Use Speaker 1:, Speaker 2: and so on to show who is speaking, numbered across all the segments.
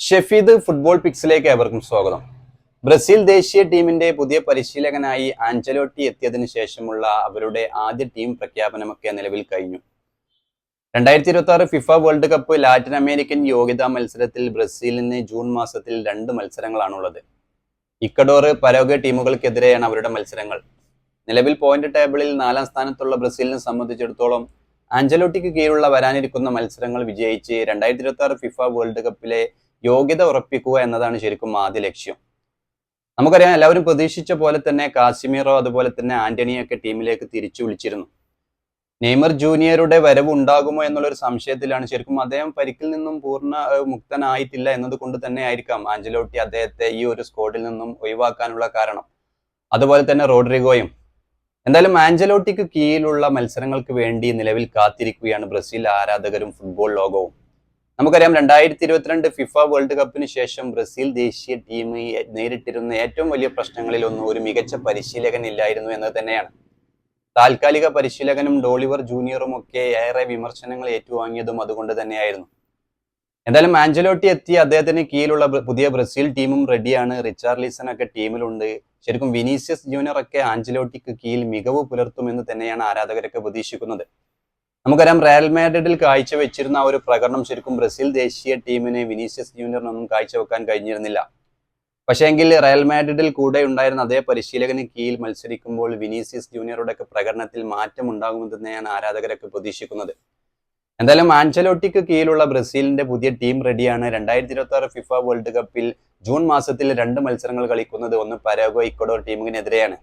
Speaker 1: Shefeed football പിക്സിലേക്ക് ഏവർക്കും സ്വാഗതം. Brazil ദേശീയ ടീമിന്റെ പുതിയ പരിശീലകനായി ആഞ്ചലോട്ടി എത്തിയതിനു ശേഷമുള്ള അവരുടെ ആദ്യ ടീം പ്രഖ്യാപനമൊക്കെ നിലവിൽ കഴിഞ്ഞു. രണ്ടായിരത്തി ഇരുപത്തി ആറ് FIFA world cup Latin American യോഗ്യതാ മത്സരത്തിൽ ബ്രസീലിന് ജൂൺ മാസത്തിൽ രണ്ട് മത്സരങ്ങളാണുള്ളത്. ഇക്കഡോർ പരോഗ ടീമുകൾക്കെതിരെയാണ് അവരുടെ മത്സരങ്ങൾ. നിലവിൽ പോയിന്റ് ടേബിളിൽ നാലാം സ്ഥാനത്തുള്ള ബ്രസീലിനെ സംബന്ധിച്ചിടത്തോളം ആഞ്ചലോട്ടിക്ക് കീഴിലുള്ള വരാനിരിക്കുന്ന മത്സരങ്ങൾ വിജയിച്ച് രണ്ടായിരത്തി ഇരുപത്തി ആറ് ഫിഫ വേൾഡ് കപ്പിലെ യോഗ്യത ഉറപ്പിക്കുക എന്നതാണ് ശരിക്കും ആദ്യ ലക്ഷ്യം. നമുക്കറിയാം എല്ലാവരും പ്രതീക്ഷിച്ച പോലെ തന്നെ കാസിമീറോ അതുപോലെ തന്നെ ആന്റണിയൊക്കെ ടീമിലേക്ക് തിരിച്ചു വിളിച്ചിരുന്നു. നെയ്മർ ജൂനിയറുടെ വരവ് ഉണ്ടാകുമോ എന്നുള്ളൊരു സംശയത്തിലാണ് ശരിക്കും അദ്ദേഹം പരിക്കിൽ നിന്നും പൂർണ മുക്തനായിട്ടില്ല എന്നതുകൊണ്ട് തന്നെ ആയിരിക്കാം ആഞ്ചലോട്ടി അദ്ദേഹത്തെ ഈ ഒരു സ്കോഡിൽ നിന്നും ഒഴിവാക്കാനുള്ള കാരണം. അതുപോലെ തന്നെ റോഡ്രിഗോയും. എന്തായാലും ആഞ്ചലോട്ടിക്ക് കീഴിലുള്ള മത്സരങ്ങൾക്ക് വേണ്ടി നിലവിൽ കാത്തിരിക്കുകയാണ് ബ്രസീൽ ആരാധകരും ഫുട്ബോൾ ലോകവും. നമുക്കറിയാം രണ്ടായിരത്തി ഇരുപത്തിരണ്ട് ഫിഫ വേൾഡ് കപ്പിന് ശേഷം ബ്രസീൽ ദേശീയ ടീം നേരിട്ടിരുന്ന ഏറ്റവും വലിയ പ്രശ്നങ്ങളിൽ ഒന്ന് ഒരു മികച്ച പരിശീലകൻ ഇല്ലായിരുന്നു എന്നത് തന്നെയാണ്. താൽക്കാലിക പരിശീലകനും ഡോളിവർ ജൂനിയറും ഒക്കെ ഏറെ വിമർശനങ്ങൾ ഏറ്റുവാങ്ങിയതും അതുകൊണ്ട് തന്നെയായിരുന്നു. എന്തായാലും ആഞ്ചലോട്ടി എത്തി അദ്ദേഹത്തിന് കീഴിലുള്ള പുതിയ ബ്രസീൽ ടീമും റെഡിയാണ് റിച്ചാർഡ് ലീസൺ ഒക്കെ ടീമിലുണ്ട്. ശരിക്കും വിനീഷ്യസ് ജൂനിയർ ഒക്കെ ആഞ്ചലോട്ടിക്ക് കീഴിൽ മികവ് പുലർത്തുമെന്ന് തന്നെയാണ് ആരാധകരൊക്കെ പ്രതീക്ഷിക്കുന്നത്. നമുക്കറിയാം റയൽ മാഡ്രിഡിൽ കാഴ്ചവെച്ചിരുന്ന ആ ഒരു പ്രകടനം ശരിക്കും ബ്രസീൽ ദേശീയ ടീമിന് വിനീഷ്യസ് ജൂനിയറിനൊന്നും കാഴ്ചവെക്കാൻ കഴിഞ്ഞിരുന്നില്ല. പക്ഷേങ്കിൽ റയൽ മാഡ്രിഡിൽ കൂടെ ഉണ്ടായിരുന്ന അതേ പരിശീലകന് കീഴിൽ മത്സരിക്കുമ്പോൾ വിനീഷ്യസ് ജൂനിയറുടെ ഒക്കെ പ്രകടനത്തിൽ മാറ്റം ഉണ്ടാകുമെന്ന് തന്നെയാണ് ആരാധകരൊക്കെ പ്രതീക്ഷിക്കുന്നത്. എന്തായാലും ആഞ്ചലോട്ടിക്ക് കീഴിലുള്ള ബ്രസീലിന്റെ പുതിയ ടീം റെഡിയാണ്. രണ്ടായിരത്തി ഇരുപത്തി ആറ് ഫിഫ വേൾഡ് കപ്പിൽ ജൂൺ മാസത്തിൽ രണ്ട് മത്സരങ്ങൾ കളിക്കുന്നത് ഒന്ന് പരാഗോ ഇക്വഡോർ ടീമിനെതിരെയാണ്.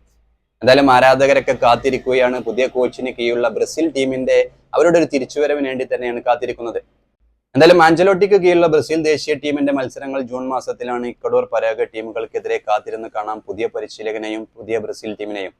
Speaker 1: എന്തായാലും ആരാധകരൊക്കെ കാത്തിരിക്കുകയാണ്. പുതിയ കോച്ചിന് കീഴിലുള്ള ബ്രസീൽ ടീമിന്റെ അവരുടെ ഒരു തിരിച്ചുവരവിന് വേണ്ടി തന്നെയാണ് കാത്തിരിക്കുന്നത്. എന്തായാലും ആഞ്ചലോട്ടിക്ക് കീഴിലുള്ള ബ്രസീൽ ദേശീയ ടീമിന്റെ മത്സരങ്ങൾ ജൂൺ മാസത്തിലാണ് ഇക്വഡോർ പരാഗ ടീമുകൾക്കെതിരെ കാത്തിരുന്ന് കാണാം. പുതിയ പരിശീലകനെയും പുതിയ ബ്രസീൽ ടീമിനെയും.